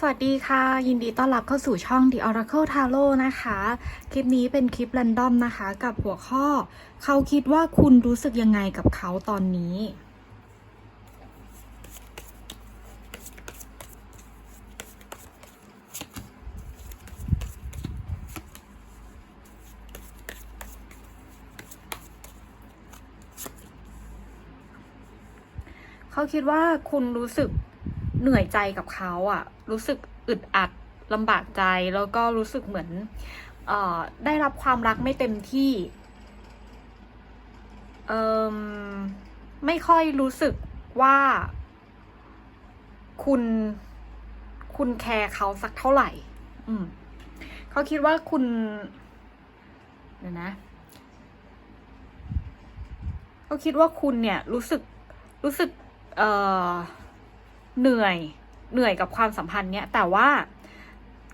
สวัสดีค่ะ ยินดีต้อนรับเข้าสู่ช่อง The Oracle Tarot นะคะ คลิปนี้เป็นคลิป r รนดอมนะคะ กับหัวข้อ เขาคิดว่าคุณรู้สึกยังไงกับเขาตอนนี้ เขาคิดว่าคุณรู้สึก เหนื่อยใจกับเขาอะรู้สึกอึดอัดลำบากใจแล้วก็รู้สึกเหมือนเออได้รับความรักไม่เต็มที่เอมไม่ค่อยรู้สึกว่า คุณคุณแคร์เขาสักเท่าไหร่ อืมเขาคิดว่าคุณเดี๋ยวนะเขาคิดว่าคุณเนี่ยรู้สึกรู้สึก เอ่อ เหนื่อยเหนื่อยกับความสัมพันธ์เนี้ยแต่ว่า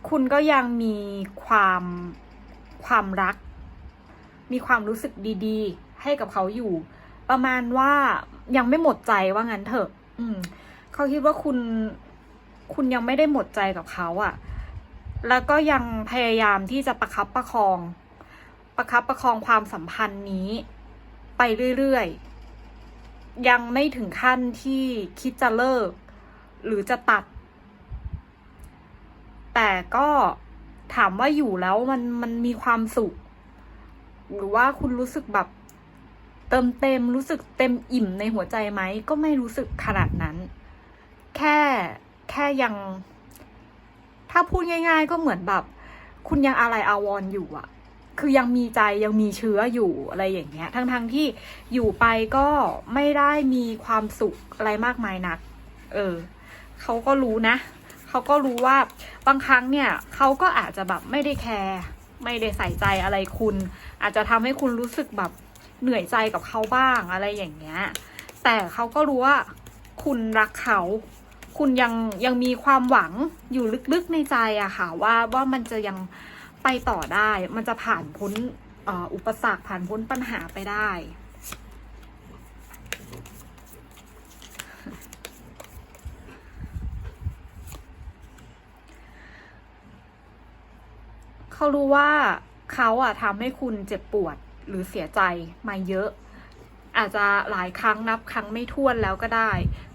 คุณก็ยังมีความความรัก มีความรู้สึกดีๆ ให้กับเขาอยู่ ประมาณว่ายังไม่หมดใจว่างั้นเถอะ อืม เขาคิดว่าคุณคุณยังไม่ได้หมดใจกับเขาอะ่ะ แล้วก็ยังพยายามที่จะประคับประคอง ประคับประคองความสัมพันธ์นี้ ไปเรื่อยๆ ยังไม่ถึงขั้นที่คิดจะเลิก หรือจะตัด แต่ก็ถามว่าอยู่แล้วมันมันมีความสุข หรือว่าคุณรู้สึกแบบเติมเต็มรู้สึกเต็มอิ่มในหัวใจไหม ก็ไม่รู้สึกขนาดนั้น แค่แค่ยัง ถ้าพูดง่าย ๆ ก็เหมือนแบบ คุณยังอะไรอาวรณ์อยู่อะคือยังมีใจยังมีเชื้ออยู่อะไรอย่างเงี้ย ทั้งๆทที่อยู่ไปก็ไม่ได้มีความสุขอะไรมากมายนัก เออ เขาก็รู้นะ เขาก็รู้ว่าบางครั้งเนี่ยเขาก็อาจจะแบบไม่ได้แคร์ไม่ได้ใส่ใจอะไรคุณ อาจจะทำให้คุณรู้สึกแบบเหนื่อยใจกับเขาบ้างอะไรอย่างเงี้ย แต่เขาก็รู้ว่าคุณรักเขา คุณยังยังมีความหวังอยู่ลึกๆในใจอะค่ะว่าว่ามันจะยังไปต่อได้ มันจะผ่านพ้นอุปสรรคผ่านพ้นปัญหาไปได้ เขารู้ว่าเขาอะทำให้คุณเจ็บปวดหรือเสียใจมาเยอะ อาจจะหลายครั้งนับครั้งไม่ถ้วนแล้วก็ได้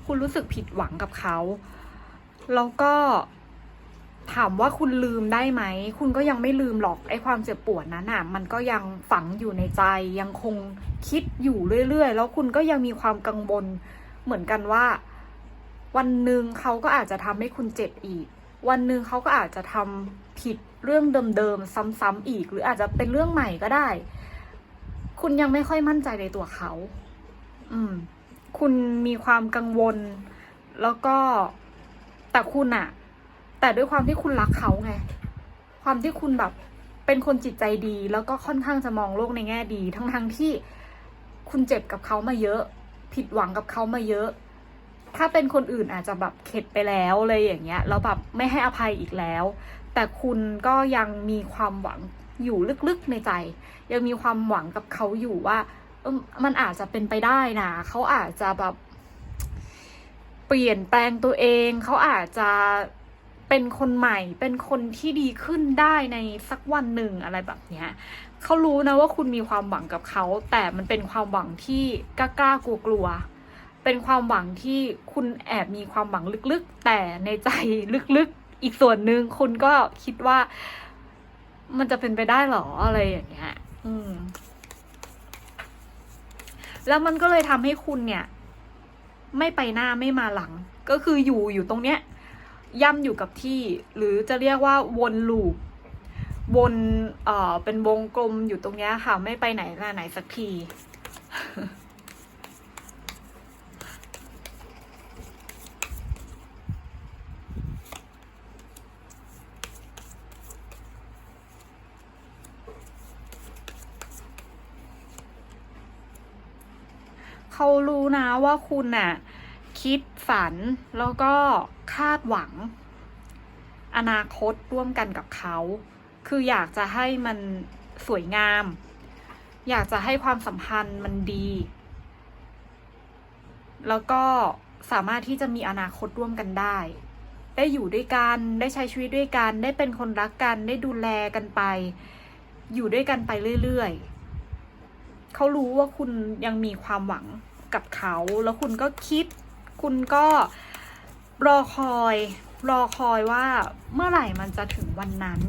คุณรู้สึกผิดหวังกับเขา แล้วก็ถามว่าคุณลืมได้ไหม คุณก็ยังไม่ลืมหรอกไอ้ความเจ็บปวดนั้นอะ มันก็ยังฝังอยู่ในใจ ยังคงคิดอยู่เรื่อยๆ แล้วคุณก็ยังมีความกังวลเหมือนกันว่า วันหนึ่งเขาก็อาจจะทำให้คุณเจ็บอีก วันหนึ่งเขาก็อาจจะทำ ผิดเรื่องเดิมๆซ้ำๆอีก หรืออาจจะเป็นเรื่องใหม่ก็ได้ คุณยังไม่ค่อยมั่นใจในตัวเขา อืม คุณมีความกังวล แล้วก็แต่คุณอะแต่ด้วยความที่คุณรักเขาไง ความที่คุณแบบเป็นคนจิตใจดี แล้วก็ค่อนข้างจะมองโลกในแง่ดี ทั้งๆทที่คุณเจ็บกับเขามาเยอะ ผิดหวังกับเขามาเยอะ ถ้าเป็นคนอื่นอาจจะแบบเข็ดไปแล้วเลยอย่างเงี้ย แล้วแบบไม่ให้อภัยอีกแล้ว แต่คุณก็ยังมีความหวังอยู่ลึกๆในใจ ยังมีความหวังกับเขาอยู่ว่ามันอาจจะเป็นไปได้นะเขาอาจจะแบบเปลี่ยนแปลงตัวเอง เขาอาจจะเป็นคนใหม่ เป็นคนที่ดีขึ้นได้ในสักวันหนึ่งอะไรแบบเนี้ยเขารู้นะว่าคุณมีความหวังกับเขา แต่มันเป็นความหวังที่กล้ากล้ากลัวกลัวๆเป็นความหวังที่คุณแอบมีความหวังลึกๆ แต่ในใจลึกๆ อีกส่วนหนึ่งคุณก็คิดว่ามันจะเป็นไปได้หรออะไรอย่างเงี้ย อืม แล้วมันก็เลยทำให้คุณเนี่ย ไม่ไปหน้าไม่มาหลัง ก็คืออยู่อยู่ตรงเนี้ย ย่ำอยู่กับที่ หรือจะเรียกว่าวนลูปวนเอ่อเป็นวงกลมอยู่ตรงเนี้ยค่ะ ไม่ไปไหนมาไหนสักที เขารู้นะว่าคุณน่ะคิดฝันแล้วก็คาดหวัง อนาคตร่วมกันกับเขา คืออยากจะให้มันสวยงาม อยากจะให้ความสัมพันธ์มันดี แล้วก็สามารถที่จะมีอนาคตร่วมกันได้ ได้อยู่ด้วยกัน ได้ใช้ชีวิตด้วยกัน ได้เป็นคนรักกัน ได้ดูแลกันไป อยู่ด้วยกันไปเรื่อยๆ เขารู้ว่าคุณยังมีความหวัง กับเขา แล้วคุณก็คิด คุณก็รอคอย รอคอยว่าเมื่อไหร่มันจะถึงวันนั้น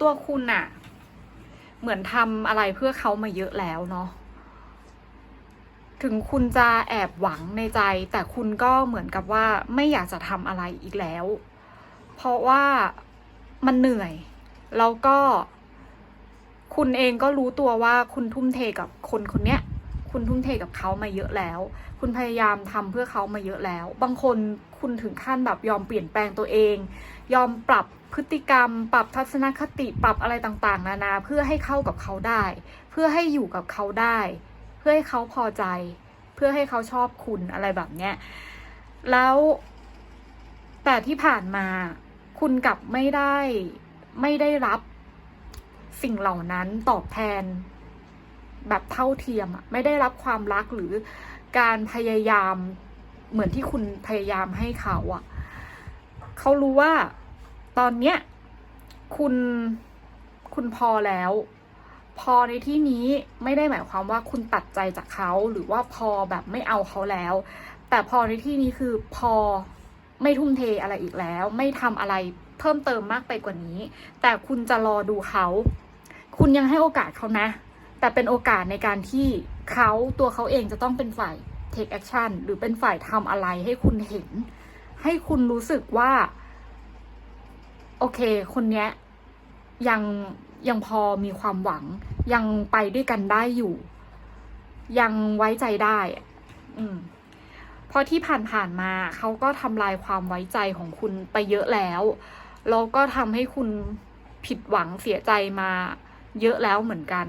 ตัวคุณน่ะเหมือนทำอะไรเพื่อเขามาเยอะแล้วเนาะ ถึงคุณจะแอบหวังในใจ แต่คุณก็เหมือนกับว่าไม่อยากจะทำอะไรอีกแล้ว เพราะว่ามันเหนื่อย แล้วก็ คุณเองก็รู้ตัวว่าคุณทุ่มเทกับคนคนเนี้ย คุณทุ่มเทกับเขามาเยอะแล้ว คุณพยายามทำเพื่อเขามาเยอะแล้ว บางคนคุณถึงขั้นแบบยอมเปลี่ยนแปลงตัวเอง ยอมปรับพฤติกรรม ปรับทัศนคติปรับอะไรต่างๆ นานาเพื่อให้เข้ากับเขาได้ เพื่อให้อยู่กับเขาได้ พื่อให้เขาพอใจ เพื่อให้เขาชอบคุณอะไรแบบเนี้ยแล้ว แต่ที่ผ่านมาคุณกลับไม่ได้ไม่ได้รับสิ่งเหล่านั้นตอบแทน แบบเท่าเทียมอะไม่ได้รับความรักหรือการพยายามเหมือนที่คุณพยายามให้เขาอะเขารู้ว่าตอนเนี้ยคุณคุณพอแล้ว พอในที่นี้ไม่ได้หมายความว่าคุณตัดใจจากเขาหรือว่าพอแบบไม่เอาเขาแล้ว แต่พอในที่นี้คือพอไม่ทุ่มเทอะไรอีกแล้ว ไม่ทำอะไรเพิ่มเติมมากไปกว่านี้ แต่คุณจะรอดูเขา คุณยังให้โอกาสเขานะ แต่เป็นโอกาสในการที่เขาตัวเขาเองจะต้องเป็นฝ่าย take action หรือเป็นฝ่ายทำอะไรให้คุณเห็น ให้คุณรู้สึกว่า โอเค คนเนี้ยยัง ยังพอมีความหวัง ยังไปด้วยกันได้อยู่ ยังไว้ใจได้ อืมเพราะที่ผ่านๆมาเขาก็ทำลายความไว้ใจของคุณไปเยอะแล้วแล้วก็ทำให้คุณผิดหวังเสียใจมาเยอะแล้วเหมือนกัน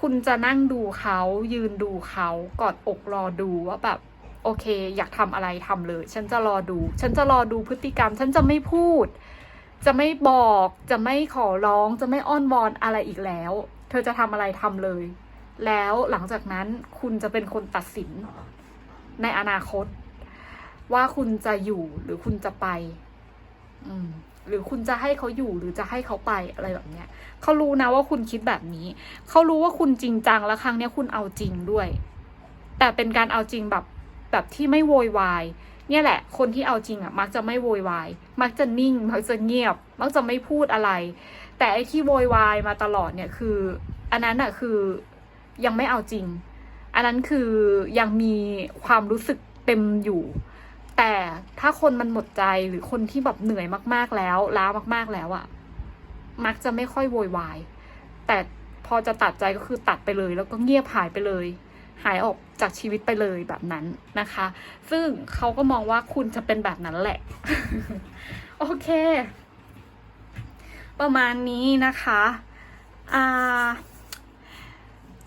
คุณจะนั่งดูเขายืนดูเขากอดอกรอดูว่าแบบ โอเค อยากทำอะไรทำเลย ฉันจะรอดู ฉันจะรอดูพฤติกรรม ฉันจะไม่พูด จะไม่บอกจะไม่ขอร้องจะไม่อ้อนวอนอะไรอีกแล้ว เธอจะทำอะไรทำเลย แล้วหลังจากนั้นคุณจะเป็นคนตัดสินในอนาคต ว่าคุณจะอยู่หรือคุณจะไป อืมหรือคุณจะให้เขาอยู่หรือจะให้เขาไปอะไรแบบเนี้ยเขารู้นะว่าคุณคิดแบบนี้ เขารู้ว่าคุณจริงจังแล้วครั้งเนี้ยคุณเอาจริงด้วย แต่เป็นการเอาจริงแบบแบบที่ไม่โวยวาย เนี่ยแหละ คนที่เอาจริงอะ มักจะไม่โวยวาย มักจะนิ่ง มักจะเงียบ มักจะไม่พูดอะไร แต่ไอ้ที่โวยวายมาตลอดเนี่ยคือ อันนั้นอะคือยังไม่เอาจริง อันนั้นคือยังมีความรู้สึกเต็มอยู่ แต่ถ้าคนมันหมดใจหรือคนที่แบบเหนื่อยมาก ๆแล้วล้ามาก ๆแล้วอะ่ะ มักจะไม่ค่อยโวยวาย แต่พอจะตัดใจก็คือตัดไปเลย แล้วก็เงียบหายไปเลย หายออกจากชีวิตไปเลยแบบนั้นนะคะ ซึ่งเขาก็มองว่าคุณจะเป็นแบบนั้นแหละ โอเค ประมาณนี้นะคะอ่า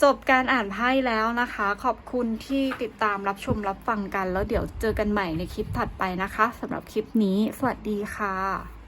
จบการอ่านไพ่แล้วนะคะ ขอบคุณที่ติดตามรับชมรับฟังกัน แล้วเดี๋ยวเจอกันใหม่ในคลิปถัดไปนะคะสำหรับคลิปนี้ สวัสดีค่ะ